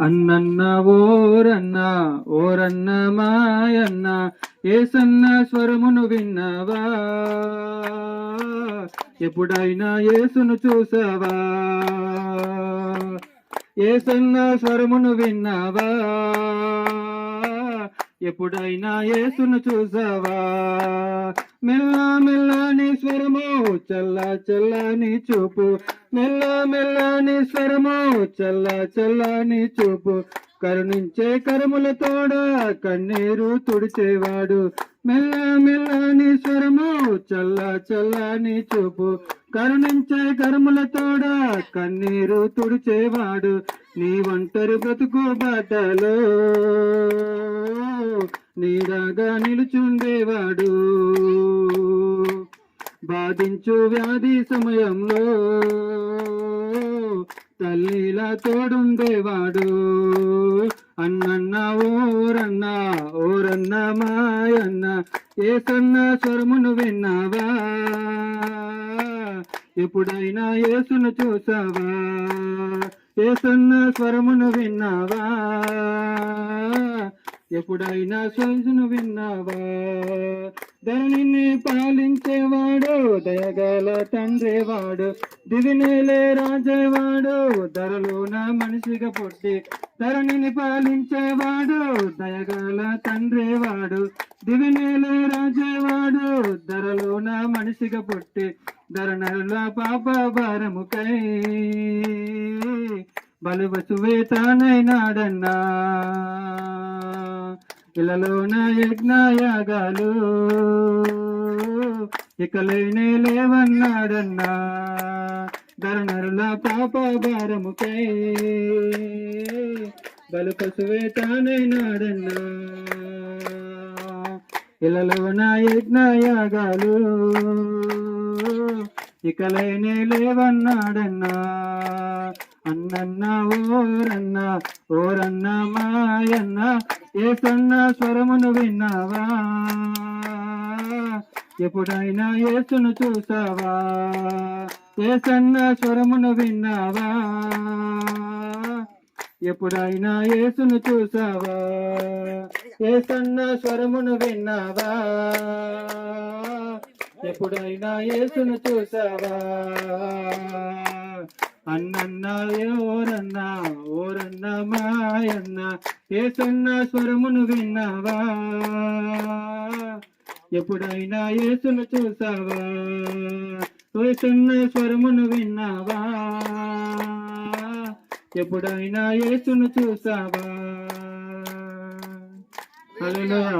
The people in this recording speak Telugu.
అన్నన్న ఓరన్న ఓరన్న మాయన్న ఏసన్న స్వరమును విన్నావా? ఎప్పుడైనా ఏసును చూసావా? ఏసన్న స్వరమును విన్నావా? ఎప్పుడైనా ఏసును చూసావా? మెల్ల మెల్ల చల్ల చల్లని చూపు మెల్ల మెల్లని స్వరము చల్ల చల్లని చూపు. కరుణించే కరుముల తోడ కన్నీరు తుడిచేవాడు. మెల్ల మెల్లని స్వరము చల్ల చల్లని చూపు. కరుణించే కరుముల తోడ కన్నీరు తుడిచేవాడు. నీ ఒంటరి బ్రతుకు బాటలో నీడగా నిలుచుండేవాడు. బాధించు వ్యాధి సమయంలో. తల్లిలా తోడుండేవాడు. అన్నన్న ఓరన్న ఓరన్న మాయన్న ఏసన్న స్వరమును విన్నావా? ఎప్పుడైనా ఏసును చూసావా? ఏసన్న స్వరమును విన్నావా? ఎప్పుడైనా శ్వాసను విన్నావా? ధరణిని పాలించేవాడు దయగల తండ్రివాడు దివినేలే రాజేవాడు ధరలోన మనిషిగా పుట్టి ధరణిని పాలించేవాడు దయగల తండ్రివాడు దివినేలే రాజేవాడు ధరలోన మనిషిగా పుట్టి ధరణల పాప భారముకై. బలవసువే తానైనాడన్నా ఇలలోన యజ్ఞయాగాలు ఇకలైనే లేవన్నాడన్నా. ధరణరుల పాప భారముకై బలు పశువే తానైనాడన్నా. ఇలలోన యజ్ఞయాగాలు ఇకలైనే లేవన్నాడన్నా. అన్నన్న ఓరన్న ఓరన్న మాయన్న. ఏసన్న స్వరమును విన్నావా? ఎప్పుడైనా ఏసును చూసావా? ఏసన్న స్వరమును విన్నావా? ఎప్పుడైనా ఏసును చూసావా? ఏసన్న స్వరమును విన్నావా? ఎప్పుడైనా యేసును చూసావా? అన్నన్న ఓరన్న ఓరన్న మాయన్న ఏసన్న స్వరమును విన్నావా? ఎప్పుడైనా యేసును చూసావా? ఏసన్న స్వరమును విన్నావా? ఎప్పుడైనా యేసును చూసావా? హల్లెలూయా.